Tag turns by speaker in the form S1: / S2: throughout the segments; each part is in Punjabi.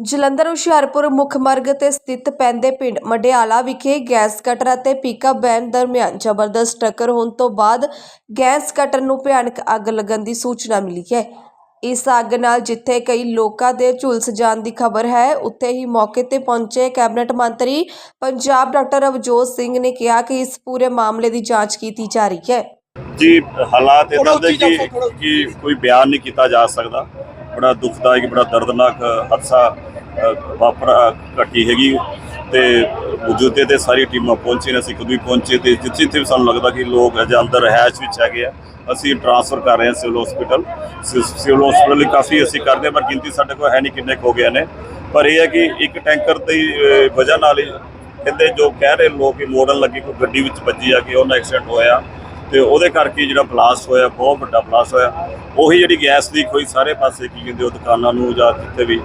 S1: ਜਲੰਧਰ ਹੁਸ਼ਿਆਰਪੁਰ ਮੁੱਖ ਮਾਰਗ ਤੇ ਸਥਿਤ ਪੈਂਦੇ ਪਿੰਡ ਮਡਿਆਲਾ ਵਿਖੇ ਗੈਸ ਕਟਰ ਅਤੇ ਪਿਕਅਪ ਵੈਨ ਦਰਮਿਆਨ ਜ਼ਬਰਦਸਤ ਟੱਕਰ ਹੋਣ ਤੋਂ ਬਾਅਦ ਗੈਸ ਕਟਰ ਨੂੰ ਭਿਆਨਕ ਅੱਗ ਲੱਗਣ ਦੀ ਸੂਚਨਾ ਮਿਲੀ ਹੈ। ਇਸ ਅੱਗ ਨਾਲ ਜਿੱਥੇ ਕਈ ਲੋਕਾਂ ਦੇ ਝੁਲਸ ਜਾਣ ਦੀ ਖਬਰ ਹੈ ਉੱਥੇ ਹੀ ਮੌਕੇ ਤੇ ਪਹੁੰਚੇ ਕੈਬਨਿਟ ਮੰਤਰੀ ਪੰਜਾਬ ਡਾਕਟਰ ਅਵਜੋਤ ਸਿੰਘ ਨੇ ਕਿਹਾ ਕਿ ਇਸ ਪੂਰੇ ਮਾਮਲੇ ਦੀ ਜਾਂਚ ਕੀਤੀ ਜਾ ਰਹੀ ਹੈ।
S2: ਜੀ ਹਾਲਾਤ ਇਦਾਂ ਦੇ ਕਿ ਕਿ ਕੋਈ ਬਿਆਨ ਨਹੀਂ ਕੀਤਾ ਜਾ ਸਕਦਾ। ਬੜਾ ਦੁਖਦਾਇਕ, ਬੜਾ ਦਰਦਨਾਕ ਹਾਦਸਾ ਵਾਪਰਾ ਘਟੀ ਹੈਗੀ। ਤੇ ਮੌਜੂਦੇ ਤੇ ਸਾਰੀ ਟੀਮਾਂ ਪਹੁੰਚੀ ਨੇ, ਅਸੀਂ ਕਦੋਂ ਵੀ ਪਹੁੰਚੇ ਤੇ ਜਿੱਥੇ ਜਿੱਥੇ ਸਾਨੂੰ ਲੱਗਦਾ ਕਿ ਲੋਕ ਅਜੇ ਅੰਦਰ ਰਹਿਸ਼ ਵਿੱਚ ਹੈਗੇ ਆ, ਅਸੀਂ ਟ੍ਰਾਂਸਫਰ ਕਰ ਰਹੇ ਹਾਂ ਸਿਵਲ ਹਸਪੀਟਲ ਸਿਵਲ ਹਸਪੀਟਲ ਲਈ ਕਾਫੀ ਅਸੀਂ ਕਰਦੇ ਹਾਂ, ਪਰ ਗਿਣਤੀ ਸਾਡੇ ਕੋਲ ਹੈ ਨਹੀਂ, ਕਿੰਨੇ ਹੋ ਗਏ ਨੇ। ਪਰ ਇਹ ਹੈ ਕਿ ਇੱਕ ਟੈਂਕਰ ਦੀ ਵਜ੍ਹਾ ਨਾਲ ਹੀ ਕਹਿੰਦੇ ਜੋ ਕਹਿ ਰਹੇ ਲੋਕ ਮੋੜਨ ਲੱਗੇ, ਕੋਈ ਗੱਡੀ ਵਿੱਚ ਵੱਜੀ ਆ, ਕੇ ਉਹਨਾਂ ਐਕਸੀਡੈਂਟ ਹੋਇਆ। ਤੇ ਉਹਦੇ ਕਰਕੇ ਜਿਹੜਾ ਬਲਾਸਟ ਹੋਇਆ, ਬਹੁਤ ਵੱਡਾ ਬਲਾਸਟ ਹੋਇਆ। ਉਹੀ ਜਿਹੜੀ ਗੈਸ ਲੀਕ ਹੋਈ, ਸਾਰੇ ਪਾਸੇ ਕੀ ਕਹਿੰਦੇ ਉਹ ਦੁਕਾਨਾਂ ਨੂੰ ਜਾਂ ਜਿੱਥੇ ਵੀ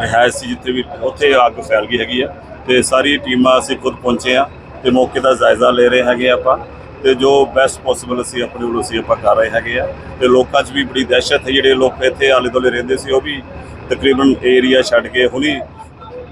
S2: ਰਿਹਾਇਸ਼ ਸੀ, ਜਿੱਥੇ ਵੀ ਉੱਥੇ ਅੱਗ ਫੈਲ ਗਈ ਹੈਗੀ ਆ। ਤੇ ਸਾਰੀ ਟੀਮਾਂ ਅਸੀਂ ਖੁਦ ਪਹੁੰਚੇ ਆ ਤੇ ਮੌਕੇ ਦਾ ਜਾਇਜ਼ਾ ਲੈ ਰਹੇ ਹੈਗੇ ਆਪਾਂ। ਤੇ ਜੋ ਬੈਸਟ ਪੋਸੀਬਲ ਅਸੀਂ ਆਪਣੇ ਵੱਲੋਂ ਅਸੀਂ ਆਪਾਂ ਕਰ ਰਹੇ ਹੈਗੇ ਆ। ਤੇ ਲੋਕਾਂ 'ਚ ਵੀ ਬੜੀ ਦਹਿਸ਼ਤ ਹੈ, ਜਿਹੜੇ ਲੋਕ ਇੱਥੇ ਆਲੇ ਦੁਆਲੇ ਰਹਿੰਦੇ ਸੀ, ਉਹ ਵੀ ਤਕਰੀਬਨ ਏਰੀਆ ਛੱਡ ਕੇ ਹੁਣੀ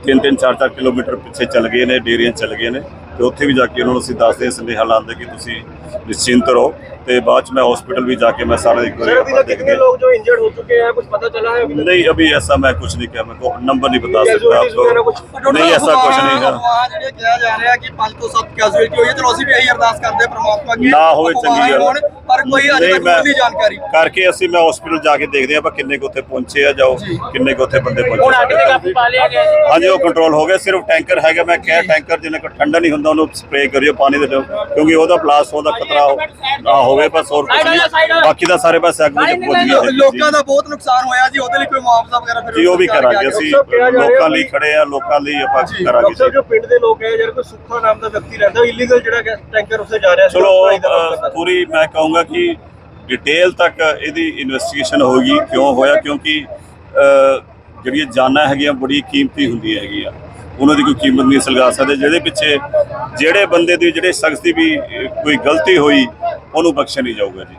S2: ਤਿੰਨ ਤਿੰਨ ਚਾਰ ਚਾਰ ਕਿਲੋਮੀਟਰ ਪਿੱਛੇ ਚੱਲ ਗਏ ਨੇ, ਡੇਰੀਆਂ ਚੱਲ ਗਏ ਨੇ। ਤੇ ਉੱਥੇ ਵੀ ਜਾ ਕੇ ਉਹਨਾਂ ਨੂੰ ਅਸੀਂ ਦੱਸਦੇ ਹਾਂ ਸੰਦੇਹਾ ਲਾਉਂਦੇ ਕਿ ਤੁਸੀਂ ਨਿਸ਼ਚਿੰਤ ਰਹੋ ਤੇ ਬਾਅਦ ਚ मैं हॉस्पिटल भी जाके मैं सारा एक
S3: सर अभी तक कितने लोग जो इंजर्ड हो चुके हैं कुछ पता चला है अभी तक
S2: नहीं अभी ऐसा मैं कुछ नहीं किया मैं को नंबर नहीं बता सकता
S3: Casualties वगैरह कुछ?
S2: आपको नहीं ऐसा कुछ नहीं है
S4: ਅਫਵਾਹ ਜਿਹੜੇ ਕਿਹਾ ਜਾ ਰਿਹਾ ਕਿ 5 ਤੋਂ 7 ਕੈਜੂਅਲਟੀ ਹੋਈ ਹੈ ਚਲੋ ਅਸੀਂ ਵੀ ਇਹੀ ਅਰਦਾਸ ਕਰਦੇ ਹਾਂ ਪ੍ਰਮਾਤਮਾ ਅੱਗੇ
S2: ਨਾ ਹੋਵੇ ਚੰਗੀ
S4: ਅਫਵਾਹਾਂ
S2: ਗੱਲ।
S4: ਹੋਣ, ਪਰ ਕੋਈ ਅਜੇ ਤੱਕ ਨਹੀਂ ਜਾਣਕਾਰੀ
S2: ਕਰਕੇ ਅਸੀਂ ਮੈਂ ਹਸਪੀਟਲ ਜਾ ਕੇ ਦੇਖਦੇ ਆਪਾਂ ਕਿੰਨੇ ਕੁ ਉੱਥੇ ਪਹੁੰਚੇ ਆ ਜਾਓ ਕਿੰਨੇ ਕੁ ਉੱਥੇ ਬੰਦੇ ਪਹੁੰਚੇ
S5: ਹੁਣ ਅੱਗ ਤੇ ਕਾਬੂ ਪਾ ਲਿਆ ਗਿਆ ਜੀ।
S2: ਹਾਂਜੀ ਉਹ ਕੰਟਰੋਲ ਹੋ ਗਿਆ ਸਿਰਫ ਟੈਂਕਰ ਹੈਗਾ ਮੈਂ ਕਿਹਾ ਟੈਂਕਰ ਜਿਹਨੇ ਕੋ ਠੰਡਾ ਨਹੀਂ ਹੁੰਦਾ ਉਹਨੂੰ ਸਪਰੇਅ ਕਰਿਓ ਪਾਣੀ ਦੇ ਦਿਓ ਕਿਉਂਕਿ ਉਹਦਾ ਬਲਾਸਟ ਹੋਣ ਦਾ ਖਤਰਾ ਹੋ- ਨਾ ਹੋਵੇ ਬਸ ਹੋਰ ਬਾਕੀ ਦਾ ਸਾਰੇ ਪਾਸੇ ਅੱਗ ਵਿੱਚ ਪਹੁੰਚ
S4: ਲੋ- ਲੋਕਾਂ ਦਾ ਬਹੁਤ ਨੁਕਸਾਨ ਹੋਇਆ ਜੀ ਉਹਦੇ ਲਈ ਕੋਈ ਮੁਆਵਜ਼ਾ ਵਗੈਰਾ ਫਿਰ
S2: ਜੀ ਉਹ ਵੀ ਕਰਾਂਗੇ ਅਸੀਂ। ਲੋਕਾਂ ਲਈ ਖੜੇ ਆ ਲੋਕਾਂ ਲਈ ਆਪਾਂ ਕਰਾਂਗੇ ਜੀ।
S3: ਜੋ ਪਿੰਡ ਦੇ ਲੋਕ ਹੈ ਯਾਰ ਕੋਈ ਸੁੱਖਾ ਨਾਮ ਦਾ ਵਿਅਕਤੀ ਰਹਿੰਦਾ ਇਲੀਗਲ ਜਿਹੜਾ ਟੈਂਕਰ ਉੱਥੇ ਜਾ ਰਿਹਾ ਸੀ,
S2: ਚਲੋ ਪੂਰੀ ਮੈਂ ਕਹੂੰਗਾ ਕਿ ਡਿਟੇਲ ਤੱਕ ਇਹਦੀ ਇਨਵੈਸਟੀਗੇਸ਼ਨ ਹੋਗੀ ਕਿਉਂ ਹੋਇਆ? ਕਿਉਂਕਿ ਜਿਹੜੀਆਂ ਜਾਨਾਂ ਹੈਗੀਆਂ ਬੜੀ ਕੀਮਤੀ ਹੁੰਦੀਆਂ ਹੈਗੀਆਂ। ਉਹਨਾਂ ਦੀ ਕੋਈ ਕੀਮਤ ਨਹੀਂ ਸਲਗਾ ਸਕਦੇ। ਜਿਹਦੇ ਪਿੱਛੇ ਜਿਹੜੇ ਬੰਦੇ ਦੀ, ਜਿਹੜੇ ਸ਼ਖਸ ਦੀ ਵੀ ਕੋਈ ਗਲਤੀ ਹੋਈ, ਉਹਨੂੰ ਬਖਸ਼ਿਆ ਨਹੀਂ ਜਾਊਗਾ ਜੀ।